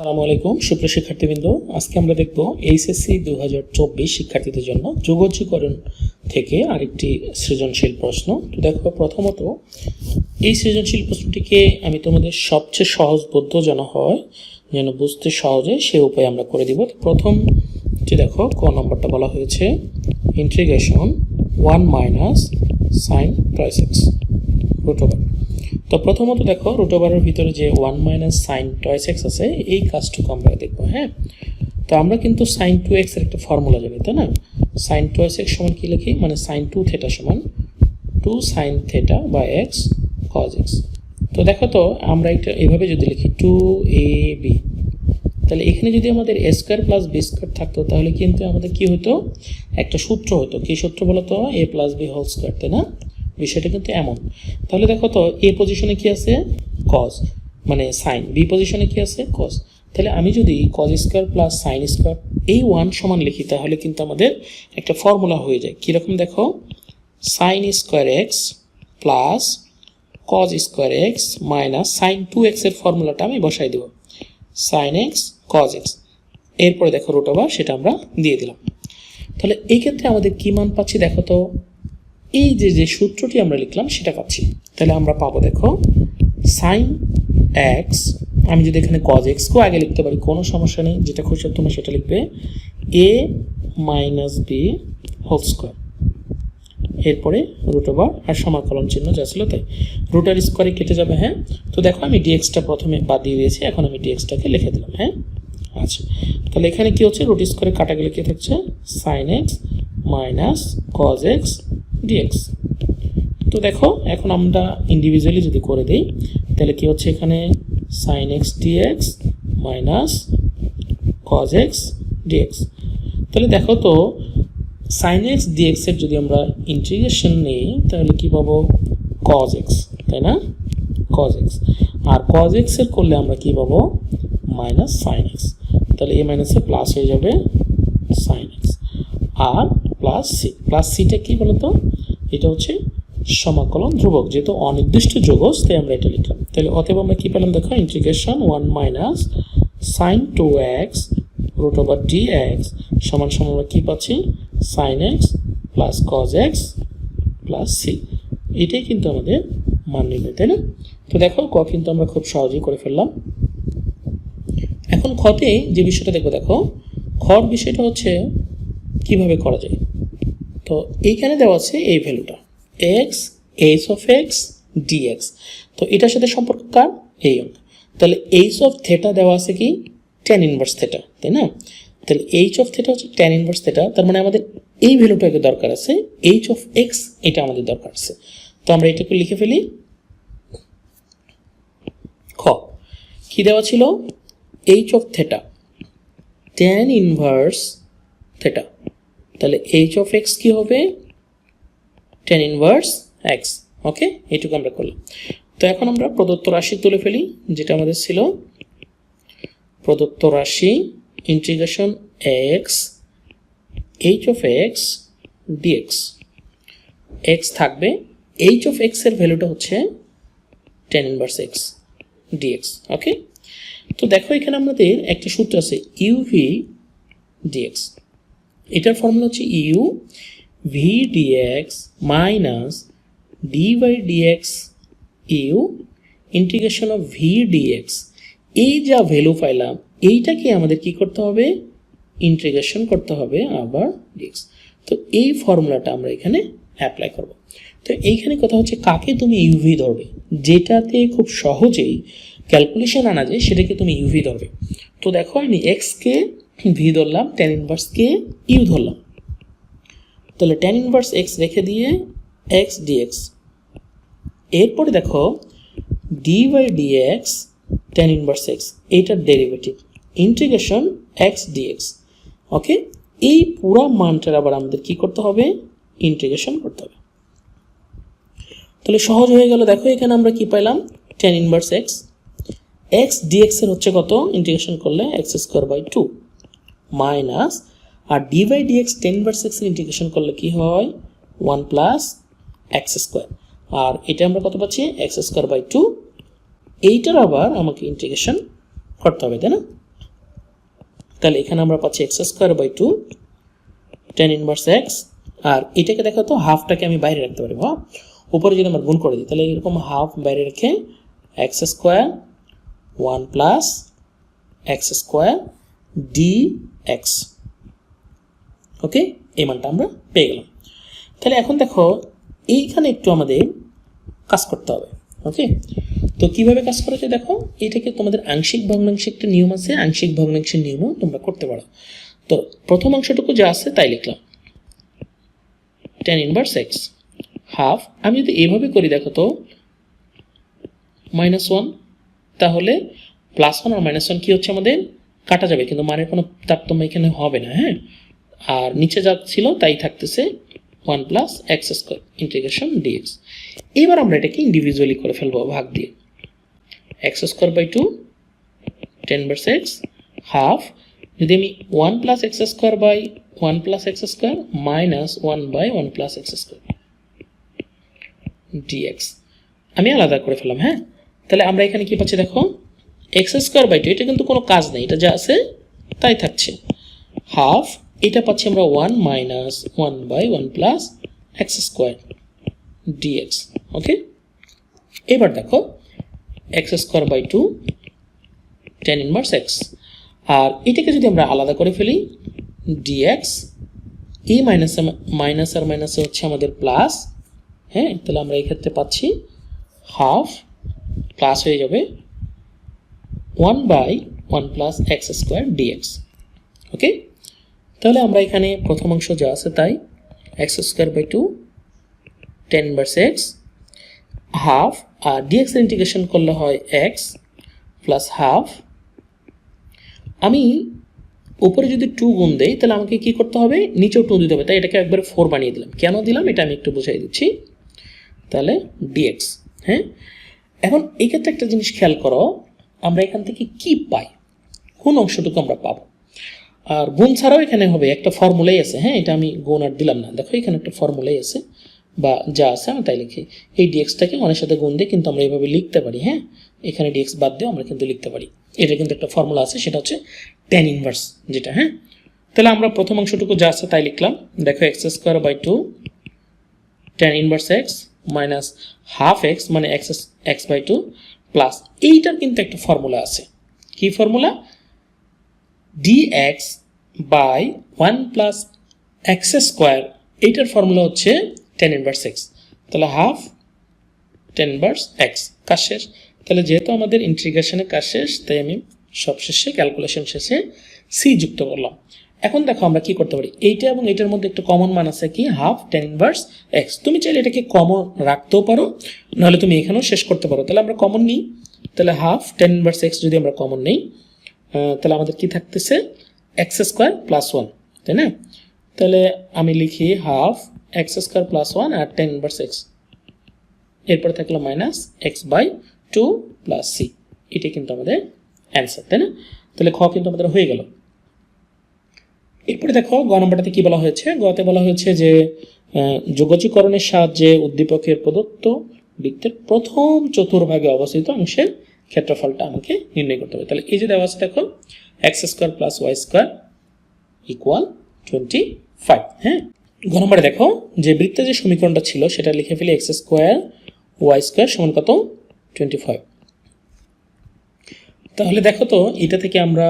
সালামু আলাইকুম, সুপ্রিয় শিক্ষার্থীবৃন্দ। আজকে আমরা দেখব এইচএসসি দু হাজার চব্বিশ শিক্ষার্থীদের জন্য যোগজীকরণ থেকে আরেকটি সৃজনশীল প্রশ্ন। তো দেখো, প্রথমত, এই সৃজনশীল প্রশ্নটিকে আমি তোমাদের সবচেয়ে সহজবোধ্য যেন হয়, যেন বুঝতে সহজে সে উপায় আমরা করে দিব। প্রথম যে দেখো, ক নম্বরটা বলা হয়েছে integration one minus sine root over তো প্রথমত দেখো রুট ওভারের ভিতরে যে one minus sine twice x আছে, এই কাজটুকু আমরা দেখব হ্যাঁ? তো আমরা কিন্তু সাইন টু এক্সের একটা ফর্মুলা জানি, তাই না? সাইন টয়েস এক্স সমান কী লিখি? মানে সাইন টু থেটা সমান টু সাইন থেটা বা এক্স কজ এক্স তো দেখো তো, আমরা এটা এভাবে যদি লিখি টু এ বি তাহলে এখানে যদি আমাদের A square plus B square থাকতো, তাহলে কিন্তু আমাদের কি হতো একটা সূত্র হতো কি সূত্র বলতো? A plus B whole square তাই না? বিষয়টা কিন্তু এমন। তাহলে দেখো তো, এ পজিশনে কি আছে? কজ মানে সাইন বি পজিশনে কি আছে? কজ তাহলে আমি যদি cos square plus sine square এই ওয়ান সমান লিখি, তাহলে কিন্তু আমাদের একটা ফর্মুলা হয়ে যায়। কীরকম দেখো? Sine square x plus cos square x minus sine two এক্সের ফর্মুলাটা আমি বসাই দেব। সাইন এক্স কজ এক্স এরপরে দেখো রুট সেটা আমরা দিয়ে দিলাম। তাহলে এই ক্ষেত্রে আমাদের কী মান পাচ্ছি দেখো তো? এই যে যে সূত্রটি আমরা লিখলাম, সেটা পাচ্ছি। তাহলে আমরা পাবো, দেখো সাইন এক্স আমি যদি এখানে কজ এক্সকেও আগে লিখতে পারি, কোনো সমস্যা নেই, যেটা খুশি তুমি সেটা লিখবে A minus B whole square এরপরে রুট ওভার আর সমাকলন চিহ্ন যা ছিল তাই। রুটার স্কোয়ারে কেটে যাবে হ্যাঁ? তো দেখো, আমি ডিএক্সটা প্রথমে বাদ দিয়ে দিয়েছি, এখন আমি ডিএক্সটাকে লিখে দিলাম হ্যাঁ? আচ্ছা তাহলে এখানে কি হচ্ছে? রুট স্কোয়ারে কাটা গেলে কি থাকছে? Sine x minus cos x dx তো দেখো, এখন আমরা ইন্ডিভিজুয়ালি যদি করে দিই, তাহলে কি হচ্ছে এখানে? Sine x dx minus cos x dx তাহলে দেখো তো সাইন এক্স ডিএক্স এর যদি আমরা ইন্টিগ্রেশন নিই, তাহলে কি পাবো? কজ এক্স তাই না? কজ এক্স আর কজ এক্সের করলে আমরা কি পাবো? মাইনাস সাইন এক্স তাহলে এ মাইনাসে প্লাস হয়ে যাবে সাইন এক্স আর প্লাস সি প্লাস সিটা কি বলতো? এটা হচ্ছে সমাকলন ধ্রুবক, যেহেতু অনির্দিষ্ট যোগজ, তাই আমরা এটা লিখলাম। তাহলে অতএব আমরা কি পেলাম দেখো? Integration one minus sine two x root over D x সমান সমান আমরা কী পাচ্ছি? Sine x plus cos x plus C এটাই কিন্তু আমাদের মান নির্ণয়, তাই না? তো দেখো, ক কিন্তু আমরা খুব সহজেই করে ফেললাম। এখন খতে যে বিষয়টা দেখো দেখো, খর বিষয়টা হচ্ছে কীভাবে করা যায়? তো এইখানে দেওয়া আছে এই ভ্যালুটা। X h of x dx তো এটার সাথে সম্পর্ক কার? এই অঙ্ক তাহলে এইচ অফ থেটা দেওয়া আছে কি? টেন ইনভার্স থেটা তাই না? তাহলে এইচ অফ থেটা হচ্ছে টেন ইনভার্স থেটা তার মানে আমাদের এই ভ্যালুটাকে দরকার আছে এইচ অফ এক্স এটা আমাদের দরকার আছে। তো আমরা এটাকে লিখে ফেলি খ। কি দেওয়া ছিল? H of theta tan inverse theta তাহলে এইচ অফ এক্স কী হবে? টেন ইনভার্স এক্স ওকে এইটুকু আমরা করলাম। তো এখন আমরা প্রদত্ত রাশি তুলে ফেলি, যেটা আমাদের ছিল প্রদত্ত রাশি integration x h of x dx x থাকবে এইচ অফ এক্সের ভ্যালুটা হচ্ছে tan inverse x dx okay তো দেখো এখানে আমাদের একটা সূত্র আছে ইউভি ডিএক্স এটার ফর্মুলা হচ্ছে U V dx minus D by dx U integration of V dx এই যা ভ্যালু পাইলাম, এইটাকে আমাদের কি করতে হবে? ইন্টিগ্রেশন করতে হবে আবার ডিএক্স তো এই ফর্মুলাটা আমরা এখানে অ্যাপ্লাই করব। তো এইখানে কথা হচ্ছে কাকে তুমি ইউভি ধরবে? যেটাতে খুব সহজেই ক্যালকুলেশন আনা যায়, সেটাকে তুমি ইউভি ধরবে। তো দেখো আমি এক্সকে ভি ধরলাম টেন ইনভার্সকে ইউ ধরলাম। তাহলে টেন ইনভার্স এক্স রেখে দিয়ে এক্স ডিএক্স এরপরে দেখো D by dx tan inverse x এইটার derivative integration x dx okay এই পুরো মানটার আবার আমাদের কি করতে হবে? ইন্টিগ্রেশন করতে হবে। তাহলে সহজ হয়ে গেল, দেখো এখানে আমরা কি পাইলাম? Tan inverse x x dx এর হচ্ছে কত? ইন্টিগ্রেশন করলে x square by two minus R D by dx tan inverse এক্সের ইন্টিগ্রেশন করলে কি হয়? ওয়ান প্লাস এক্স স্কোয়ার আর এটা আমরা কত পাচ্ছি? এক্স স্কোয়ার বাই টু এইটার আবার আমাকে ইন্টিগ্রেশন করতে হবে, তাই না? তাহলে এখানে আমরা পাচ্ছি x square by two tan inverse x আর এটাকে দেখো তো হাফটাকে আমি বাইরে রাখতে পারি হ্যাঁ উপরে যদি আমরা গুণ করে দিই, তাহলে এরকম হাফ বাইরে রেখে x square one plus x square D x okay এই মানটা আমরা পেয়ে গেলাম। তাহলে এখন দেখো, এইখানে একটু আমাদের কাজ করতে হবে। ওকে তো কীভাবে কাজ করেছে দেখো এটাকে তোমাদের আংশিক ভগ্নাংশে একটা নিয়ম আছে, আংশিক ভগ্নাংশের নিয়মও তোমরা করতে পারো। তো প্রথম অংশটুকু যা আছে তাই লিখলাম। টেন ইনভার্স এক্স হাফ আমি যদি এভাবে করি দেখো তো মাইনাস ওয়ান তাহলে প্লাস ওয়ান আর মাইনাস ওয়ান কী হচ্ছে আমাদের? কাটা যাবে, কিন্তু মানের কোনো তারতম্য এখানে হবে না হ্যাঁ? আর নিচে যা ছিল, তাই থাকতেছে one plus x square integration dx. এবার আমরা এটাকে ইন্ডিভিজুয়ালি করে ফেলব, ভাগ দিয়ে। X square by two, tan inverse x, half. যদি আমি one plus x square by one plus x square minus one by one plus x square dx. আমি আলাদা করে ফেললাম হ্যাঁ? তাহলে আমরা এখানে কি পাচ্ছি দেখো? এক্স স্কোয়ার বাই টু, এটা কিন্তু কোনো কাজ নেই, এটা যা আছে তাই থাকছে। হাফ, এটা পাচ্ছি আমরা one minus one by one plus x square dx, okay? এবার দেখো, x square by two tan inverse x, আর এটাকে যদি আমরা আলাদা করে ফেলি, ডিএক্স এই মাইনাসে মাইনাস আর মাইনাসে হচ্ছে আমাদের প্লাস হ্যাঁ? তাহলে আমরা এই ক্ষেত্রে পাচ্ছি হাফ, প্লাস হয়ে যাবে one by one plus x square dx okay তাহলে আমরা এখানে প্রথম অংশ যা আছে তাই x square by two tan inverse x half R dx integration করলে হয় এক্স প্লাস হাফ আমি উপরে যদি টু গুণ দেই, তাহলে আমাকে কি করতে হবে? নিচেও টু দিতে হবে, তাই এটাকে একবারে ফোর বানিয়ে দিলাম। কেন দিলাম? এটা আমি একটু বুঝাই দিচ্ছি। তাহলে ডিএক্স হ্যাঁ? এখন এই ক্ষেত্রে একটা জিনিস খেয়াল করো আমরা এখান থেকে কি পাই? কোন অংশটুকু আমরা পাবো? আর গুণ ছাড়াও এখানে হবে একটা ফর্মুলাই আছে হ্যাঁ? এটা আমি গুণ আর দিলাম না। দেখো, এখানে একটা ফর্মুলাই আছে, বা যা আছে, আমি তাই লিখি। এই ডিএক্সটাকে অনেক সাথে গুণ দিয়ে কিন্তু আমরা এইভাবে লিখতে পারি হ্যাঁ? এখানে ডিএক্স বাদ দিয়েও আমরা কিন্তু লিখতে পারি। এটা কিন্তু একটা ফর্মুলা আছে, সেটা হচ্ছে টেন ইনভার্স যেটা হ্যাঁ? তাহলে আমরা প্রথম অংশটুকু যা আছে তাই লিখলাম। দেখো x square by two tan inverse x minus half x মানে x x by two plus এইটার কিন্তু একটা ফর্মুলা আছে। কি formula? Dx by one plus x square এইটার ফর্মুলা হচ্ছে টেন ইনভার্স এক্স তাহলে হাফ টেন ইনভার্স এক্স কাজ শেষ। তাহলে যেহেতু আমাদের ইন্টিগ্রেশনের কাজ শেষ, তাই আমি সবশেষে ক্যালকুলেশন শেষে সি যুক্ত করলাম। এখন দেখো আমরা কি করতে পারি? এইটা এবং এটার মধ্যে একটা কমন মান আছে কি? হাফ টেন ইনভার্স এক্স তুমি চাইলে এটাকে কমন রাখতেও পারো, নাহলে তুমি এখানেও শেষ করতে পারো। তাহলে আমরা কমন নিই। তাহলে হাফ টেন ইনভার্স এক্স যদি আমরা কমন নিই তাহলে আমাদের কি থাকতেছে? এক্স স্কোয়ার প্লাস ওয়ান তাই না? তাহলে আমি লিখি half x square plus one আর টেন ইনভার্স এক্স এরপর থাকল minus x by two plus C এটাই কিন্তু আমাদের অ্যান্সার তাই না? তাহলে খ কিন্তু আমাদের হয়ে গেল। এরপরে দেখো গ নম্বরটাতে কি বলা হয়েছে? গতে বলা হয়েছে যে যোগজীকরণের সাহায্যে উদ্দীপকের প্রদত্ত বৃত্তের প্রথম চতুর্ভাগে অবস্থিত অংশের ক্ষেত্রফলটা আমাকে নির্ণয় করতে হবে। তাহলে এই যে দেওয়া আছে দেখো, x square plus y square equal twenty five হ্যাঁ? গ নম্বরে দেখো, যে বৃত্তের যে সমীকরণটা ছিল, সেটা লিখে ফেলি এক্স স্কোয়ার ওয়াই স্কোয়ার সমান কত? Twenty five. তাহলে দেখো তো, এটা থেকে আমরা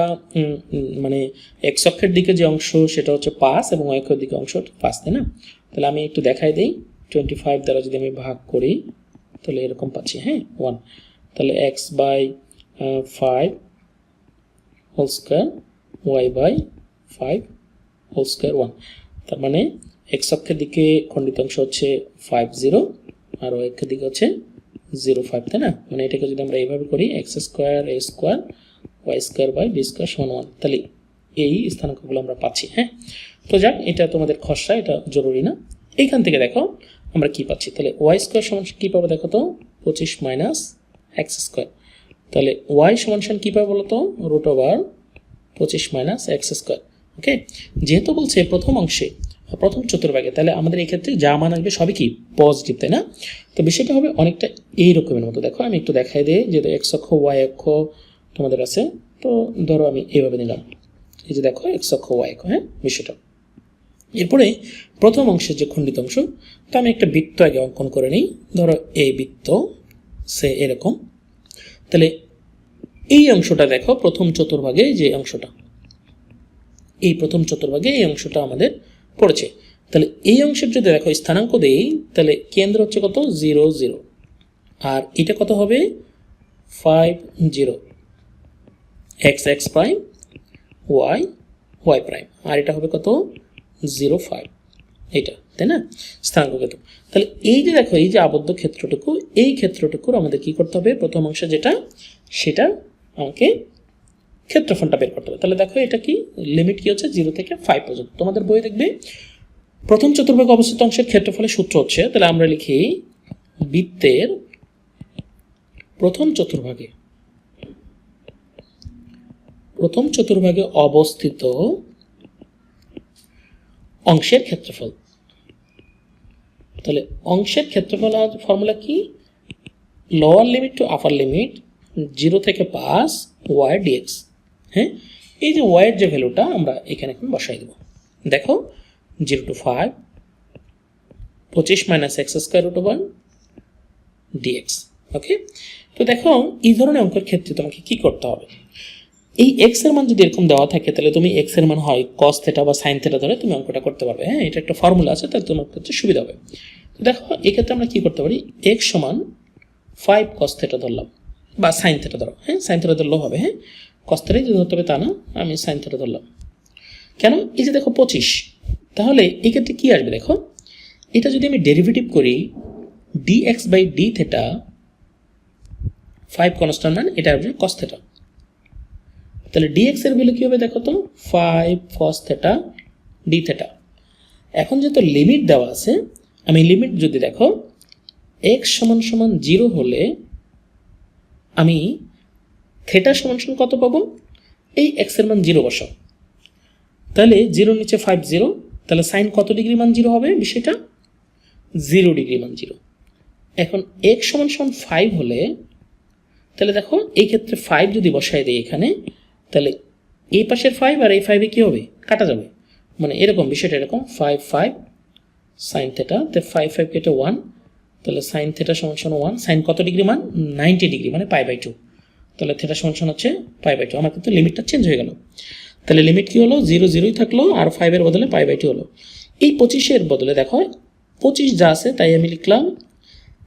মানে এক অক্ষের দিকে যে অংশ, সেটা হচ্ছে পাঁচ এবং অক্ষের দিকে অংশ পাঁচ, তাই না? তাহলে আমি একটু দেখাই দিই। টোয়েন্টি ফাইভ দ্বারা যদি আমি ভাগ করি, তাহলে এরকম পাচ্ছি হ্যাঁ? ওয়ান তাহলে x by five whole square y by five whole square one তার মানে এক্স অক্ষের দিকে খণ্ডিত অংশ হচ্ছে ফাইভ জিরো আর ওয়াই দিকে হচ্ছে জিরো ফাইভ, তাই না? মানে এটাকে যদি আমরা এইভাবে করি, x square, A square, y square by B square সমান ওয়ান। তাহলে এই স্থানাঙ্কগুলো আমরা পাচ্ছি হ্যাঁ? তো যাক, এটা তোমাদের খসড়া, এটা জরুরি না। এইখান থেকে দেখো, আমরা কি পাচ্ছি? তাহলে ওয়াই স্কোয়ার সমান কী পাবো দেখো তো? পঁচিশ মাইনাস এক্স স্কোয়ার। তাহলে ওয়াই সমান সমান কী পাবো বলো তো? রুট ওভার পঁচিশ মাইনাস এক্স স্কোয়ার, ওকে? যেহেতু বলছে প্রথম অংশে প্রথম চতুর্ভাগে। তাহলে আমাদের এই ক্ষেত্রে যা মান আসবে সবই কি? পজিটিভ তাই না? তো বিষয়টা হবে অনেকটা এই রকমের মতো। দেখো, আমি একটু দেখাই দিই যে এক্স অক্ষ ওয়াই অক্ষ তোমাদের আছে, তো ধরো আমি এইভাবে নিলাম। এই যে দেখো এক্স অক্ষ ওয়াই অক্ষ হ্যাঁ বিষয়টা। এরপরে প্রথম অংশের যে খণ্ডিত অংশ, তো আমি একটা বৃত্ত আগে অঙ্কন করে নিই। ধরো এই বৃত্ত, সে এরকম। তাহলে এই অংশটা দেখো, প্রথম চতুর্ভাগে যে অংশটা। এই প্রথম চতুর্ভাগে এই অংশটা আমাদের পড়েছে। তাহলে এই অংশের যদি দেখো স্থানাঙ্ক দেই তাহলে কেন্দ্র হচ্ছে কত? Zero zero. আর এটা কত হবে? Five, zero. X x prime, y y prime. আর এটা হবে কত? Zero, five. এটা, তাই না? স্থানাঙ্ক ক্ষেত্র। তাহলে এই যে দেখো, এই যে আবদ্ধ ক্ষেত্রটুকু, এই ক্ষেত্রটুকুর আমাদের কি করতে হবে? প্রথম অংশ যেটা, সেটা আমাকে ক্ষেত্রফলটা বের করতে হবে। তাহলে দেখো এটা কি? লিমিট কি হচ্ছে? জিরো থেকে ফাইভ পর্যন্ত। তোমাদের বই দেখবে, প্রথম চতুর্ভাগে অবস্থিত অংশের ক্ষেত্রফলের সূত্র হচ্ছে, তাহলে আমরা লিখি বৃত্তের প্রথম চতুর্ভাগে প্রথম চতুর্ভাগে অবস্থিত অংশের ক্ষেত্রফল। তাহলে অংশের ক্ষেত্রফল ফর্মুলা কি? Lower limit to upper limit zero থেকে পাস ওয়াই ডিএক্স হ্যাঁ? এই যে ওয়াইয়ের যে ভ্যালুটা আমরা এখানে এখন বসাই দেবো। দেখো জিরো টু ফাইভ পঁচিশ minus x square root one dx okay তো দেখো, এই ধরনের অঙ্কের ক্ষেত্রে তোমাকে কি করতে হবে? এই এক্সের মান যদি এরকম দেওয়া থাকে, তাহলে তুমি এক্সের মান হয় কস থেটা বা সাইন থেটা ধরে তুমি অঙ্কটা করতে পারবে হ্যাঁ? এটা একটা ফর্মুলা আছে, তাহলে তোমার ক্ষেত্রে সুবিধা হবে। তো দেখো, এক্ষেত্রে আমরা কি করতে পারি? এক্স সমান ফাইভ কস থেটা ধরলাম, বা সাইন থেটা ধরো হ্যাঁ? সাইন থেটা ধরলেও হবে হ্যাঁ? কস থেটাই যদি ধরতে হবে তা না, আমি সাইন থেটা ধরলাম। কেন? এই যে দেখো পঁচিশ। তাহলে এক্ষেত্রে কী আসবে দেখো? এটা যদি আমি ডেরিভেটিভ করি D x by D theta five constant মান এটা আসবে কস থেটা তাহলে ডিএক্স এর ভ্যালু কী হবে দেখো তো? Five cos theta D theta এখন যেহেতু লিমিট দেওয়া আছে, আমি লিমিট যদি দেখো এক্স সমান সমান জিরো হলে আমি থেটা সমান সমান কত পাবো? এই এক্সের মান জিরো বসাও। তাহলে জিরোর নিচে ফাইভ জিরো তাহলে সাইন কত ডিগ্রি মান জিরো হবে বিষয়টা? জিরো ডিগ্রি মান জিরো। এখন এক্স সমান সমান ফাইভ হলে, তাহলে দেখো এই ক্ষেত্রে ফাইভ যদি বসাই দেয় এখানে, তাহলে এই পাশের ফাইভ আর এই ফাইভে কী হবে? কাটা যাবে। মানে এরকম বিষয়টা এরকম ফাইভ ফাইভ সাইন থেটা তো ফাইভ ফাইভ কেটে ওয়ান তাহলে সাইন থেটা সমান সমান ওয়ান সাইন কত ডিগ্রি মান? নাইনটি ডিগ্রি মানে পাই বাই টু তাহলে থেটা সমান হচ্ছে পাই বাই টু আমার কিন্তু লিমিটটা চেঞ্জ হয়ে গেল। তাহলে লিমিট কী হলো? জিরো জিরোই থাকল আর ফাইভের বদলে পাই বাই টু হলো। এই পঁচিশের বদলে দেখো, পঁচিশ যা আছে তাই আমি লিখলাম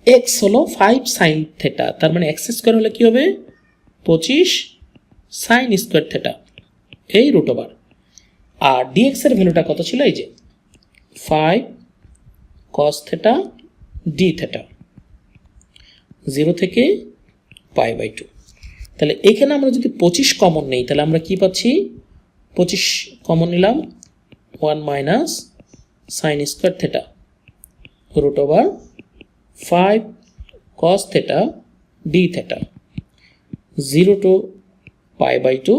এক্স হলো ফাইভ সাইন থেটা তার মানে এক্স স্কোয়ার হলে কী হবে? পঁচিশ সাইন স্কোয়ার থেটা এই রুট ওভার আর ডিএক্স এর ভ্যালুটা কত ছিল? এই যে five cos theta D theta zero থেকে পাই বাই টু তাহলে এখানে আমরা যদি পঁচিশ কমন নেই, তাহলে আমরা কি পাচ্ছি? পঁচিশ কমন নিলাম one minus sine square theta root over five cos theta D theta zero to pi by two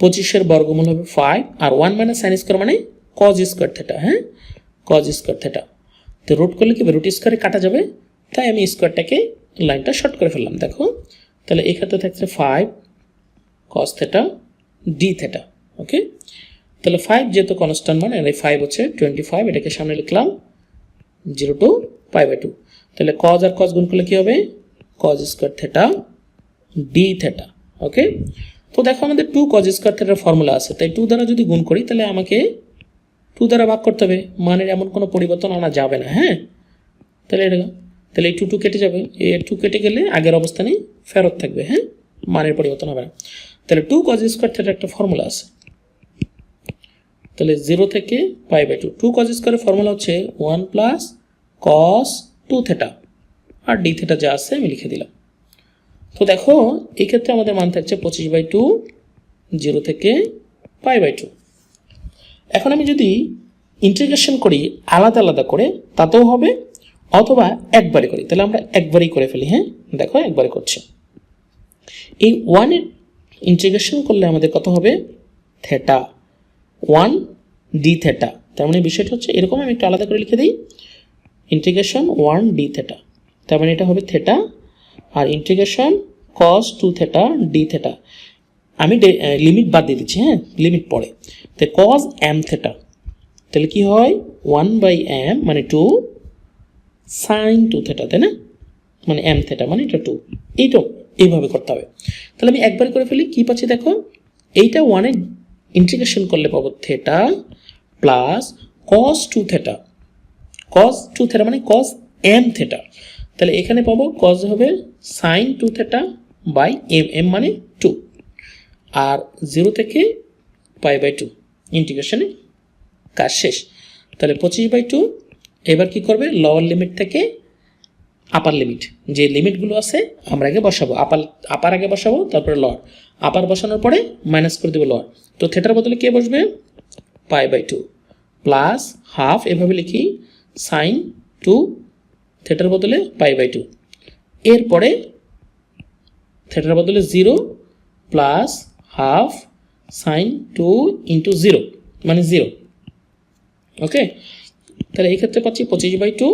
পঁচিশের বর্গমূল হবে ফাইভ আর ওয়ান মাইনাস সাইন স্কোয়ার মানে কজ স্কোয়ার থেটা হ্যাঁ? কজ স্কোয়ার থেটা তো রুট করলে কি রুট স্কোয়ারে কাটা যাবে, তাই আমি স্কোয়ারটাকে লাইনটা শর্ট করে ফেললাম। দেখো তাহলে এক্ষেত্রে থাকছে five cos theta D theta okay তাহলে ফাইভ যেহেতু কনস্ট্যান্ট মানে এই ফাইভ হচ্ছে টোয়েন্টি ফাইভ এটাকে সামনে লিখলাম zero to pi by two তাহলে কজ আর কজ গুণ করলে কী হবে? Cos square theta d theta okay তো দেখো আমাদের টু কজ স্কোয়ার থেটার ফর্মুলা আছে, তাই টু দ্বারা যদি গুণ করি, তাহলে আমাকে টু দ্বারা ভাগ করতে হবে। মানের এমন কোনো পরিবর্তন আনা যাবে না হ্যাঁ? তাহলে এটা তাহলে এই টু টু কেটে যাবে। এই টু কেটে গেলে আগের অবস্থানেই ফেরত থাকবে হ্যাঁ? মানের পরিবর্তন হবে না। তাহলে টু কজ স্কোয়ার থেটার একটা ফর্মুলা আছে। তাহলে জিরো থেকে pi by two two cos স্কোয়ারের ফর্মুলা হচ্ছে one plus cos two theta আর ডি থেটা যা আছে আমি লিখে দিলাম। তো দেখো, এই ক্ষেত্রে আমাদের মান থাকছে পঁচিশ বাই টু জিরো থেকে পাই বাই টু এখন আমি যদি ইন্টিগ্রেশন করি আলাদা আলাদা করে, তাতেও হবে অথবা একবারে করি। তাহলে আমরা একবারেই করে ফেলি হ্যাঁ? দেখো, একবারে করছি। এই ওয়ানের ইন্টিগ্রেশন করলে আমাদের কত হবে? থেটা ওয়ান ডি থেটা তার মানে বিষয়টা হচ্ছে এরকম আমি একটু আলাদা করে লিখে দিই। ইন্টিগ্রেশন ওয়ান ডি থেটা তার মানে এটা হবে থেটা আর integration cos two theta d theta আমি লিমিট বাদ দিয়ে দিচ্ছি হ্যাঁ? লিমিট পড়ে তো কজ এম থেটা তাহলে কি হয়? ওয়ান বাই এম মানে টু সাইন টু থেটা তাই না? মানে এম থেটা মানে এটা টু এইটাও এইভাবে করতে হবে। তাহলে আমি একবার করে ফেলি, কী পাচ্ছি দেখো? এইটা ওয়ানে ইন্টিগ্রেশন করলে পাবো theta plus cos two theta cos two theta মানে কস এম থেটা তাহলে এখানে পাবো কস হবে sine two theta by M M মানে টু আর জিরো থেকে পাই বাই টু ইন্টিগ্রেশনে কাজ শেষ। তাহলে পঁচিশ বাই টু এবার কি করবে? লোয়ার লিমিট থেকে আপার লিমিট যে লিমিটগুলো আছে, আমরা আগে বসাবো। আপার আপার আগে বসাবো, তারপরে লর আপার বসানোর পরে মাইনাস করে দেবো লর তো থেটার বদলে কে বসবে? Pi by two plus half এভাবে লিখি সাইন টু থেটার বদলে পাই বাই টু এরপরে থেটার বদলে zero plus half sine two into zero মানে জিরো ওকে তাহলে এই ক্ষেত্রে পাচ্ছি পঁচিশ বাই টু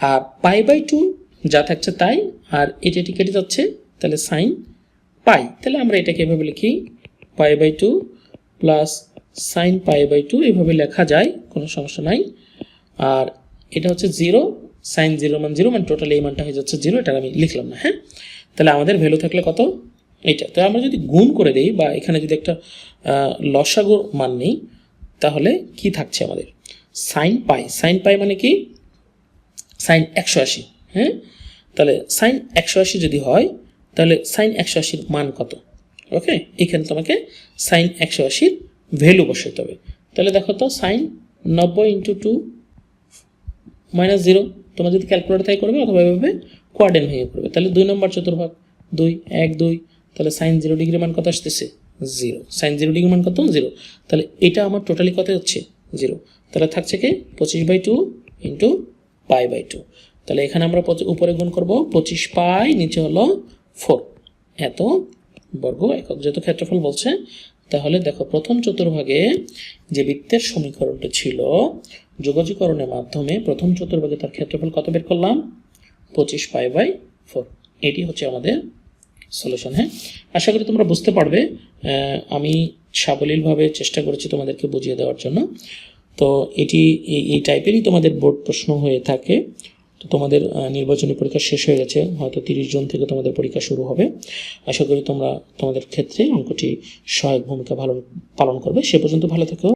আর পাই বাই টু যা থাকছে তাই আর এটি এটি কেটে যাচ্ছে তাহলে সাইন পাই। তাহলে আমরা এটাকে এভাবে লিখি pi by two plus sine pi by two এভাবে লেখা যায় কোনো সমস্যা নাই। আর এটা হচ্ছে জিরো সাইন জিরো মান জিরো মানে টোটাল এই মানটা হয়ে যাচ্ছে জিরো এটা আমি লিখলাম না হ্যাঁ? তাহলে আমাদের ভ্যালু থাকলে কত? এটা তো আমরা যদি গুণ করে দিই বা এখানে যদি একটা আহ, লসাগু মান নেই তাহলে কি থাকছে আমাদের? সাইন পাই সাইন পাই মানে কি? সাইন একশো আশি হ্যাঁ? তাহলে সাইন একশো আশি যদি হয়, তাহলে সাইন একশো আশির মান কত? ওকে? এখানে তোমাকে সাইন একশো আশির ভ্যালু বসাতে হবে। তাহলে দেখো তো, সাইন নব্বই ইন্টু টু মাইনাস জিরো, তোমরা যদি ক্যালকুলেটর তাই করবে, অথবা এভাবে কোয়ার্ডেন ভেঙে করবে তাহলে দুই নম্বর চতুর্ভাগ, দুই, এক, দুই, তাহলে সাইন জিরো ডিগ্রি মান কত আসতেছে? জিরো। সাইন জিরো ডিগ্রি মান কত? জিরো। তাহলে এটা আমার টোটালি কত হচ্ছে? জিরো। তাহলে থাকছে কি পঁচিশ by two into pi by two তাহলে এখানে আমরা উপরে গুণ করব পঁচিশ পাই, নিচে হলো ফোর এত বর্গ একক। যেহেতু ক্ষেত্রফল বলছে, তাহলে দেখো প্রথম চতুর্ভাগে যে বৃত্তের সমীকরণটা ছিল, যোগাযোগকরণের মাধ্যমে প্রথম চতুর্ভাগে তার ক্ষেত্রফল কত বের করলাম? পঁচিশ পাই বাই ফোর এটি হচ্ছে আমাদের সলিউশন হ্যাঁ? আশা করি তোমরা বুঝতে পারবে। আমি সাবলীলভাবে চেষ্টা করেছি তোমাদেরকে বুঝিয়ে দেওয়ার জন্য। তো এটি, এই টাইপেরই তোমাদের বোর্ড প্রশ্ন হয়ে থাকে। তো তোমাদের নির্বাচনী পরীক্ষা শেষ হয়ে গেছে, হয়তো তিরিশ জন থেকে তোমাদের পরীক্ষা শুরু হবে। আশা করি তোমরা তোমাদের ক্ষেত্রে অঙ্কটি সহায়ক ভূমিকা ভালো, পালন করবে। সে পর্যন্ত ভালো থেকো।